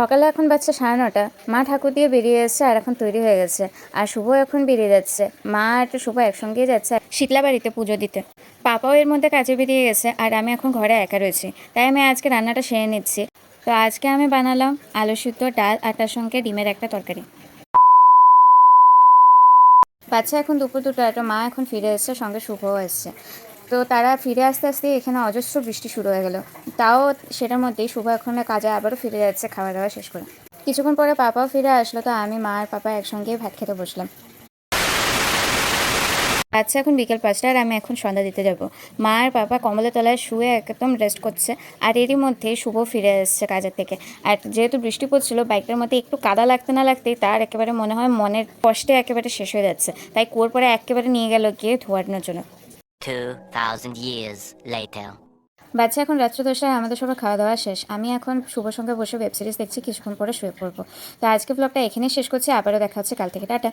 সকালে এখন বাচ্চা সাড়ে নটা। মা ঠাকুর দিয়ে বেরিয়ে এসছে আর এখন তৈরি হয়ে গেছে। আর শুভ এখন বেরিয়ে যাচ্ছে। মা আর শুভ একসঙ্গেই যাচ্ছে শীতলা বাড়িতে পুজো দিতে। পাপাও এর মধ্যে কাজে বেরিয়ে গেছে আর আমি এখন ঘরে একা রয়েছি। তাই আমি আজকে রান্নাটা সেরে নিচ্ছি। তো আজকে আমি বানালাম আলু সিদ্ধ ডাল আর তার সঙ্গে ডিমের একটা তরকারি। বাচ্চা এখন দুপুর দুটো একটা মা এখন ফিরে এসছে, সঙ্গে শুভও এসছে। তো তারা ফিরে আসতে আসতে এখানে অজস্র বৃষ্টি শুরু হয়ে গেল। তাও সেটার মধ্যেই শুভ এখন কাজে আবারও ফিরে যাচ্ছে খাওয়া দাওয়া শেষ করে। কিছুক্ষণ পরে পাপাও ফিরে আসলো, তো আমি, মা আর পাপা একসঙ্গে ভাত খেতে বসলাম। আচ্ছা এখন বিকেল পাঁচটা আর আমি এখন সন্ধ্যা দিতে যাব। মা আর পাপা কমলের তলায় শুয়ে একদম রেস্ট করছে আর এরই মধ্যে শুভ ফিরে এসছে কাজের থেকে। আর যেহেতু বৃষ্টি পড়ছিল, বাইকটার মধ্যে একটু কাদা লাগতে না লাগতেই তার একেবারে মনে হয় মনের কষ্টে একেবারে শেষ হয়ে যাচ্ছে। তাই কুয়োর পরে একেবারে নিয়ে গেল গিয়ে ধোয়ানোর জন্য। 2,000 years later. বাচ্চা এখন রাত্র দশায় আমাদের সবার খাওয়া দাওয়া শেষ। আমি এখন শুভ সঙ্গে বসে ওয়েব সিরিজ দেখছি কিছুক্ষণ পরে শুয়ে পড়ব। তো আজকে ব্লগটা এখানেই শেষ করছি আবারও দেখা হচ্ছে কাল থেকে টাটা।